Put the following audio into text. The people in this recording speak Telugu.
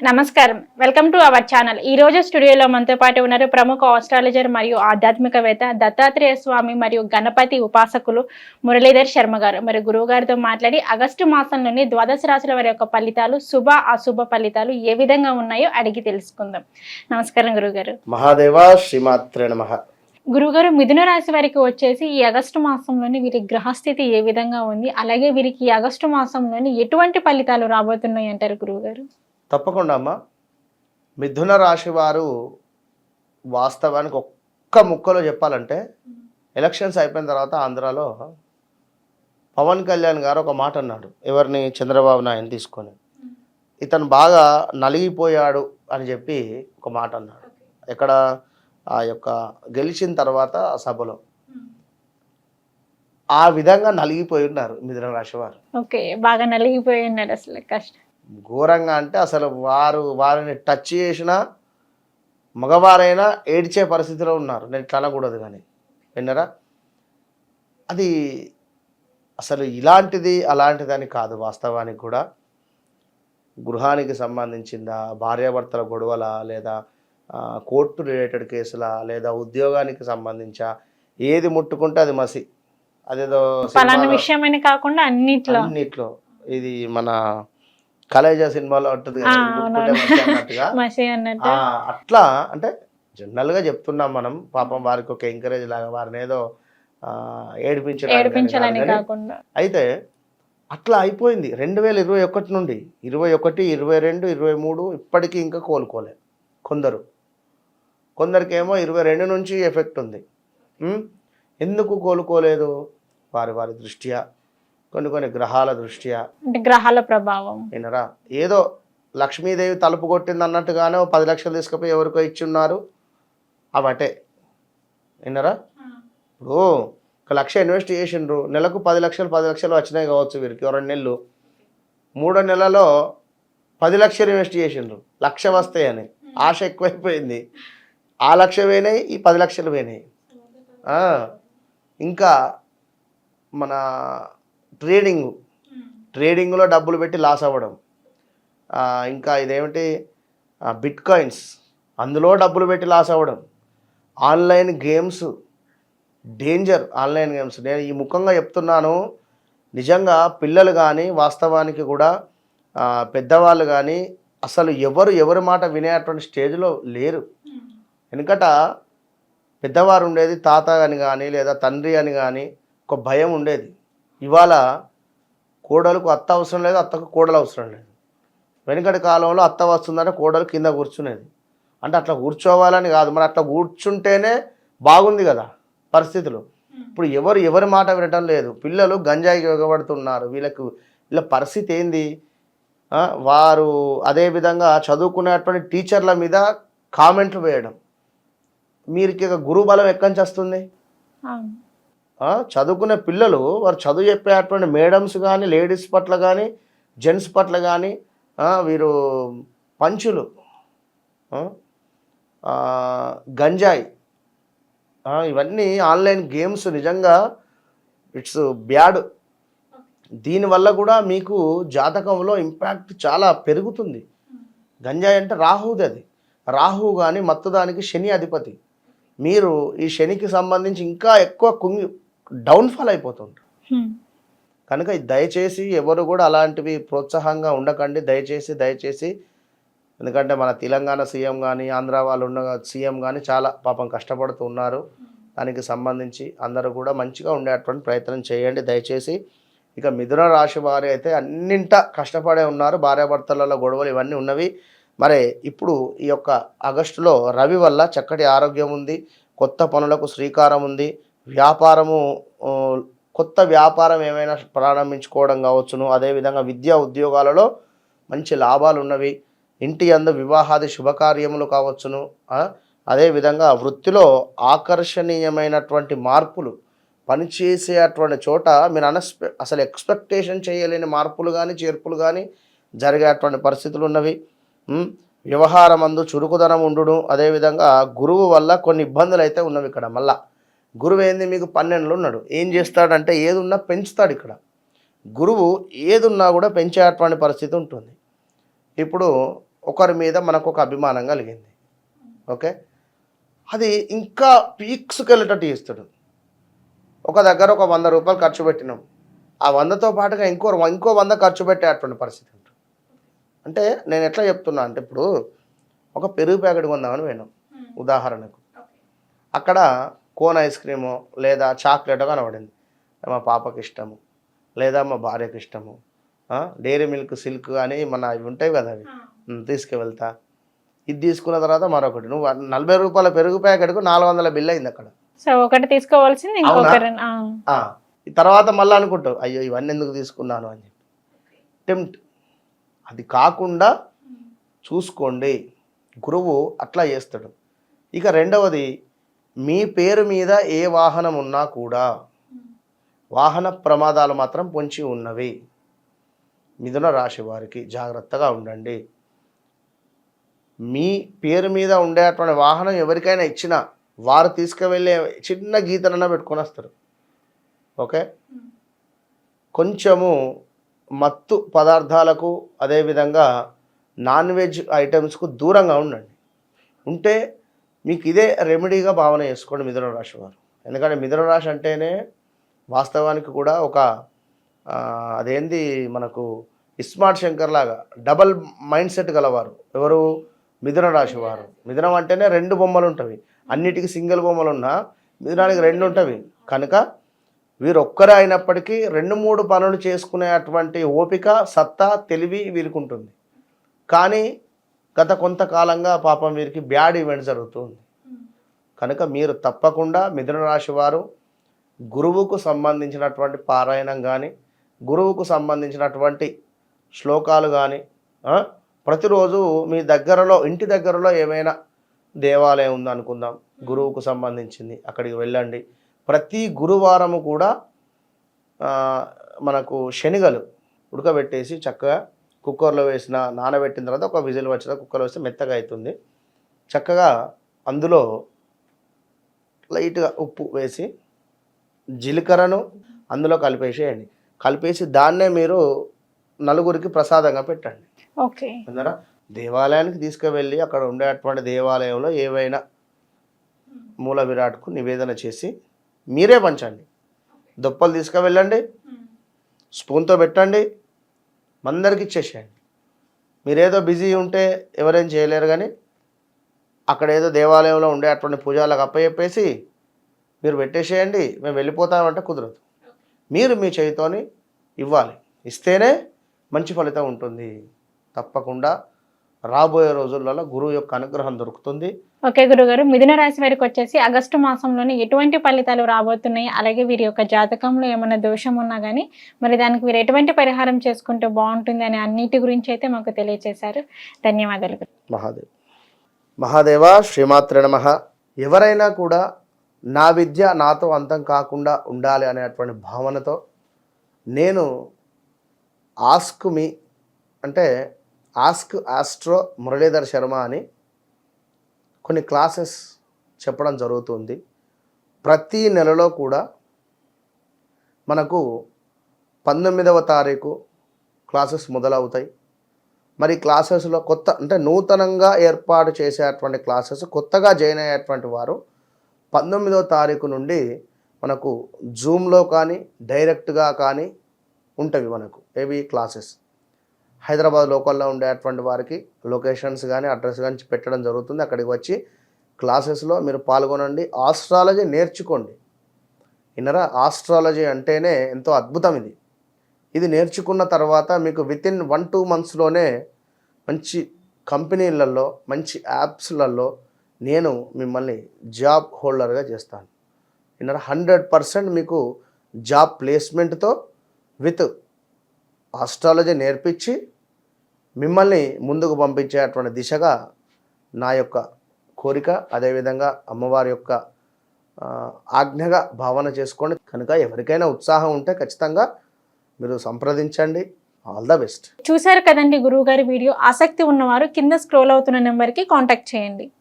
నమస్కారం. Welcome to our channel. ఈ రోజు స్టూడియోలో మనతో పాటు ఉన్నారు ప్రముఖ ఆస్ట్రాలజర్ మరియు ఆధ్యాత్మికవేత్త దత్తాత్రేయ స్వామి మరియు గణపతి ఉపాసకులు మురళీధర్ శర్మ గారు. మరి గురువు గారితో మాట్లాడి ఆగస్టు మాసంలోని ద్వాదశ రాశుల వారి యొక్క ఫలితాలు శుభ అశుభ ఫలితాలు ఏ విధంగా ఉన్నాయో అడిగి తెలుసుకుందాం. నమస్కారం గురుగారు మహాదేవ శ్రీమాత్రే నమ. గురుగారు మిథున రాశి వారికి వచ్చేసి ఈ ఆగస్టు మాసంలోని వీరి గ్రహస్థితి ఏ విధంగా ఉంది? అలాగే వీరికి ఈ ఆగస్టు మాసంలోని ఎటువంటి ఫలితాలు రాబోతున్నాయి అంటారు గురువుగారు తప్పకుండా అమ్మ. మిథున రాశి వారు వాస్తవానికి ఒక్క ముక్కలో చెప్పాలంటే ఎలక్షన్స్ అయిపోయిన తర్వాత ఆంధ్రాలో పవన్ కళ్యాణ్ గారు ఒక మాట అన్నాడు ఎవరిని చంద్రబాబు నాయుడు తీసుకొని? ఇతను బాగా నలిగిపోయాడు అని చెప్పి ఒక మాట అన్నాడు. ఎక్కడ? ఆ యొక్క గెలిచిన తర్వాత ఆ సభలో. ఆ విధంగా నలిగిపోయి ఉన్నారు మిథున రాశి వారు. ఓకే బాగా నలిగిపోయి ఉన్నారు అసలు కష్టం. ఘోరంగా అంటే అసలు వారు వారిని టచ్ చేసినా మగవారైనా ఏడ్చే పరిస్థితిలో ఉన్నారు. నేను ఇట్లా అనకూడదు కానీ. విన్నరా? అది అసలు ఇలాంటిది అలాంటిది అని కాదు వాస్తవానికి కూడా. గృహానికి సంబంధించిందా భార్యాభర్తల గొడవల లేదా కోర్టు రిలేటెడ్ కేసులా లేదా ఉద్యోగానికి సంబంధించా ఏది ముట్టుకుంటే అది మసి. అదేదో విషయమని కాకుండా అన్నిట్లో. అన్నిట్లో. ఇది మన కలేజా సినిమాలో ఉంటుంది అట్లా అంటే జనరల్గా చెప్తున్నాం మనం పాపం వారికి ఒక ఎంకరేజ్ లాగా వారిని ఏదో కాకుండా. అయితే అట్లా అయిపోయింది. రెండు వేల ఇరవై ఒకటి నుండి ఇరవై ఒకటి ఇరవై రెండు ఇరవై మూడు ఇప్పటికీ ఇంకా కోలుకోలే కొందరు. కొందరికేమో ఇరవై రెండు నుంచి ఎఫెక్ట్ ఉంది? ఎందుకు కోలుకోలేదు? వారి వారి దృష్ట్యా? కొన్ని కొన్ని గ్రహాల దృష్ట్యా అంటే గ్రహాల ప్రభావం. వినరా? ఏదో లక్ష్మీదేవి తలుపు కొట్టింది అన్నట్టుగానే ఓ పది లక్షలు తీసుకుపోయి ఎవరికో ఇచ్చి ఉన్నారు అవటే వినరా? ఇప్పుడు ఒక లక్ష ఇన్వెస్ట్ చేసిండ్రు. నెలకు పది లక్షలు పది లక్షలు వచ్చినాయి కావచ్చు వీరికి రెండు నెలలు. మూడో నెలలో పది లక్షలు ఇన్వెస్ట్ చేసిండ్రు. లక్ష వస్తాయని ఆశ ఎక్కువైపోయింది. ఆ లక్ష పోయినాయి ఈ పది లక్షలు పోయినాయి. ఇంకా మన ట్రేడింగ్. ట్రేడింగ్లో డబ్బులు పెట్టి లాస్ అవ్వడం. ఇంకా ఇదేమిటి? బిట్ కాయిన్స్ అందులో డబ్బులు పెట్టి లాస్ అవ్వడం. Online games. Danger online games. నేను ఈ ముఖంగా చెప్తున్నాను. నిజంగా పిల్లలు కానీ వాస్తవానికి కూడా పెద్దవాళ్ళు కానీ అసలు ఎవరు ఎవరి మాట వినేటువంటి స్టేజ్లో లేరు. వెనుకట పెద్దవారు ఉండేది తాత అని కానీ లేదా తండ్రి అని కానీ ఒక భయం ఉండేది. ఇవాళ కోడలకు అత్త అవసరం లేదు అత్తకు కోడలు అవసరం లేదు. వెనుకటి కాలంలో అత్త వస్తుందంటే కోడలు కింద కూర్చునేది. అంటే అట్లా కూర్చోవాలని కాదు మరి అట్లా కూర్చుంటేనే బాగుంది కదా పరిస్థితులు. ఇప్పుడు ఎవరు ఎవరి మాట వినటం లేదు. పిల్లలు గంజాయికి ఇవ్వబడుతున్నారు వీళ్ళకు వీళ్ళ పరిస్థితి ఏంది? వారు అదే విధంగా చదువుకునేటువంటి టీచర్ల మీద కామెంట్లు వేయడం. మీరికి గురుబలం గురువు బలం ఎక్కడి నుంచి వస్తుంది? చదువుకునే పిల్లలు వారు చదువు చెప్పేటువంటి మేడమ్స్ కానీ లేడీస్ పట్ల కానీ జెంట్స్ పట్ల కానీ వీరు పంచులు గంజాయి ఇవన్నీ ఆన్లైన్ గేమ్స్ నిజంగా ఇట్స్ బ్యాడ్. దీనివల్ల కూడా మీకు జాతకంలో ఇంపాక్ట్ చాలా పెరుగుతుంది. గంజాయి అంటే రాహుది అది. రాహు కానీ మత్తుదానికి శని అధిపతి. మీరు ఈ శనికి సంబంధించి ఇంకా ఎక్కువ కుంగి డౌన్ఫాల్ అయిపోతుంది. కనుక దయచేసి ఎవరు కూడా అలాంటివి ప్రోత్సాహంగా ఉండకండి. దయచేసి దయచేసి. ఎందుకంటే మన తెలంగాణ సీఎం కానీ ఆంధ్ర వాళ్ళు ఉన్న సీఎం కానీ చాలా పాపం కష్టపడుతూ ఉన్నారు. దానికి సంబంధించి అందరూ కూడా మంచిగా ఉండేటువంటి ప్రయత్నం చేయండి. దయచేసి ఇక మిథున రాశి వారి అయితే అన్నింట కష్టపడే ఉన్నారు. భార్యాభర్తలలో గొడవలు ఇవన్నీ ఉన్నవి. మరి ఇప్పుడు ఈ యొక్క ఆగస్టులో రవి వల్ల చక్కటి ఆరోగ్యం ఉంది. కొత్త పనులకు శ్రీకారం ఉంది. వ్యాపారము కొత్త వ్యాపారం ఏమైనా ప్రారంభించుకోవడం కావచ్చును. అదేవిధంగా విద్యా ఉద్యోగాలలో మంచి లాభాలు ఉన్నవి ఇంటి అందు వివాహాది శుభకార్యములు కావచ్చును. అదేవిధంగా వృత్తిలో ఆకర్షణీయమైనటువంటి మార్పులు పనిచేసే అటువంటి చోట మీరు అనస్పె అసలు ఎక్స్పెక్టేషన్ చేయలేని మార్పులు కానీ చేర్పులు కానీ జరిగేటువంటి పరిస్థితులు ఉన్నవి వ్యవహారం అందు చురుకుదనం ఉండును. అదేవిధంగా గురువు వల్ల కొన్ని ఇబ్బందులు అయితే ఉన్నవి ఇక్కడ మళ్ళీ. గురువు ఏంది? మీకు పన్నెండులో ఉన్నాడు ఏం చేస్తాడంటే ఏది ఉన్నా పెంచుతాడు ఇక్కడ. గురువు ఏదున్నా కూడా పెంచేటువంటి పరిస్థితి ఉంటుంది. ఇప్పుడు ఒకరి మీద మనకు ఒక అభిమానం కలిగింది. ఓకే? అది ఇంకా పీక్స్కి వెళ్ళేటట్టు చేస్తాడు. ఒక దగ్గర ఒక వంద రూపాయలు ఖర్చు పెట్టినాం. ఆ వందతో పాటుగా ఇంకో ఇంకో వంద ఖర్చు పెట్టేటువంటి పరిస్థితి ఉంటుంది. అంటే నేను ఎట్లా చెప్తున్నా అంటే ఇప్పుడు ఒక పెరుగు ప్యాకెట్ కొందామని పోయినాం. ఉదాహరణకు. అక్కడ కోన్ ఐస్ క్రీము లేదా చాక్లెట్ కనబడింది. మా పాపకి ఇష్టము. లేదా మా భార్యకి ఇష్టము. డైరీ మిల్క్ సిల్క్ అని మన అవి ఉంటాయి కదా అవి. తీసుకువెళ్తా. ఇది తీసుకున్న తర్వాత మరొకటి. నువ్వు నలభై రూపాయల పెరుగు ప్యాకెట్కు నాలుగు వందల బిల్ అయింది అక్కడ. సో ఒకటి తీసుకోవాల్సింది తర్వాత మళ్ళీ అనుకుంటావు అయ్యో ఇవన్నీ ఎందుకు తీసుకున్నాను? అని చెప్పి. టెంప్ట్. అది కాకుండా చూసుకోండి. గురువు అట్లా చేస్తాడు. ఇక రెండవది మీ పేరు మీద ఏ వాహనం ఉన్నా కూడా వాహన ప్రమాదాలు మాత్రం పొంచి ఉన్నవి. మిథున రాశి వారికి జాగ్రత్తగా ఉండండి. మీ పేరు మీద ఉండేటువంటి వాహనం ఎవరికైనా ఇచ్చినా వారు తీసుకువెళ్ళే చిన్న గీతనన్నా పెట్టుకొని వస్తారు. ఓకే? కొంచెము మత్తు పదార్థాలకు అదేవిధంగా నాన్ వెజ్ ఐటమ్స్కు దూరంగా ఉండండి. ఉంటే మీకు ఇదే రెమెడీగా భావన చేసుకోండి మిథున రాశి వారు. ఎందుకంటే మిథున రాశి అంటేనే వాస్తవానికి కూడా ఒక అదేంది మనకు ఇస్మార్ట్ శంకర్ లాగా డబల్ మైండ్ సెట్ గలవారు. ఎవరు? మిథున రాశి వారు. మిథునం అంటేనే రెండు బొమ్మలు ఉంటవి అన్నిటికీ సింగిల్ బొమ్మలు ఉన్నా మిథునానికి రెండు ఉంటవి కనుక వీరు ఒక్కరే అయినప్పటికీ రెండు మూడు పనులు చేసుకునే అటువంటి ఓపిక సత్తా తెలివి వీరికి ఉంటుంది. కానీ గత కొంతకాలంగా పాపం వీరికి బ్యాడ్ ఈవెంట్ జరుగుతుంది. కనుక మీరు తప్పకుండా మిథున రాశి వారు గురువుకు సంబంధించినటువంటి పారాయణం కానీ గురువుకు సంబంధించినటువంటి శ్లోకాలు కానీ ప్రతిరోజు మీ దగ్గరలో ఇంటి దగ్గరలో ఏమైనా దేవాలయం ఉందనుకుందాం. గురువుకు సంబంధించింది అక్కడికి వెళ్ళండి. ప్రతి గురువారము కూడా మనకు శనిగలు ఉడకబెట్టేసి చక్కగా కుక్కర్లో వేసిన నానబెట్టిన తర్వాత ఒక విజిల్ వచ్చిన కుక్కర్లో వేస్తే మెత్తగా అవుతుంది చక్కగా అందులో లైట్గా ఉప్పు వేసి జీలకర్రను అందులో కలిపేసేయండి. కలిపేసి దాన్నే మీరు నలుగురికి ప్రసాదంగా పెట్టండి. ఓకే. అందరా దేవాలయానికి తీసుకువెళ్ళి అక్కడ ఉండేటువంటి దేవాలయంలో ఏవైనా మూల విరాట్కు నివేదన చేసి మీరే పంచండి. దుప్పలు తీసుకువెళ్ళండి. స్పూన్తో పెట్టండి. అందరికి ఇచ్చేసేయండి. మీరేదో బిజీ ఉంటే ఎవరేం చేయలేరు కానీ అక్కడ ఏదో దేవాలయంలో ఉండే అటువంటి పూజలకు అప్పచెప్పేసి మీరు పెట్టేసేయండి మేము వెళ్ళిపోతామంటే కుదరదు. మీరు మీ చేతితోని ఇవ్వాలి. ఇస్తేనే మంచి ఫలితం ఉంటుంది. తప్పకుండా రాబోయే రోజులలో గురువు యొక్క అనుగ్రహం దొరుకుతుంది. ఓకే గురుగారు మిథున రాశి వారికి వచ్చేసి ఆగస్టు మాసంలోనే ఎటువంటి ఫలితాలు రాబోతున్నాయి? అలాగే వీరి యొక్క జాతకంలో ఏమైనా దోషం ఉన్నా కానీ మరి దానికి వీరు ఎటువంటి పరిహారం చేసుకుంటే బాగుంటుంది అనే అన్నిటి గురించి అయితే మాకు తెలియజేశారు ధన్యవాదాలు. మహాదేవ్. మహాదేవ శ్రీమాత్ర నమ. ఎవరైనా కూడా నా విద్య నాతో అంతం కాకుండా ఉండాలి అనేటువంటి భావనతో నేను ఆస్క్ మీ అంటే ఆస్క్ ఆస్ట్రో మురళీధర్ శర్మ అని కొన్ని క్లాసెస్ చెప్పడం జరుగుతుంది. ప్రతి నెలలో కూడా మనకు పంతొమ్మిదవ తారీఖు క్లాసెస్ మొదలవుతాయి. మరి క్లాసెస్లో కొత్త అంటే నూతనంగా ఏర్పాటు చేసేటువంటి క్లాసెస్ కొత్తగా జాయిన్ అయ్యేటువంటి వారు పంతొమ్మిదవ తారీఖు నుండి మనకు జూమ్లో కానీ డైరెక్ట్గా కానీ ఉంటవి మనకు ఏవి క్లాసెస్. హైదరాబాద్ లోకల్లో ఉండేటువంటి వారికి లొకేషన్స్ కానీ అడ్రస్ కానీ పెట్టడం జరుగుతుంది. అక్కడికి వచ్చి క్లాసెస్లో మీరు పాల్గొనండి. ఆస్ట్రాలజీ నేర్చుకోండి. ఇన్నరా ఆస్ట్రాలజీ అంటేనే ఎంతో అద్భుతం ఇది. ఇది నేర్చుకున్న తర్వాత మీకు విత్ ఇన్ వన్ టూ మంత్స్లోనే మంచి కంపెనీలలో మంచి యాప్స్లలో నేను మిమ్మల్ని జాబ్ హోల్డర్గా చేస్తాను. ఇన్నర హండ్రెడ్ పర్సెంట్ మీకు జాబ్ ప్లేస్మెంట్తో విత్ ఆస్ట్రాలజీ నేర్పించి మిమ్మల్ని ముందుకు పంపించేటువంటి దిశగా నా యొక్క కోరిక అదేవిధంగా అమ్మవారి యొక్క ఆజ్ఞగా భావన చేసుకోండి. కనుక ఎవరికైనా ఉత్సాహం ఉంటే ఖచ్చితంగా మీరు సంప్రదించండి. ఆల్ ద బెస్ట్ చూశారు కదండి గురువు గారి వీడియో. ఆసక్తి ఉన్నవారు కింద స్క్రోల్ అవుతున్న నెంబర్కి కాంటాక్ట్ చేయండి.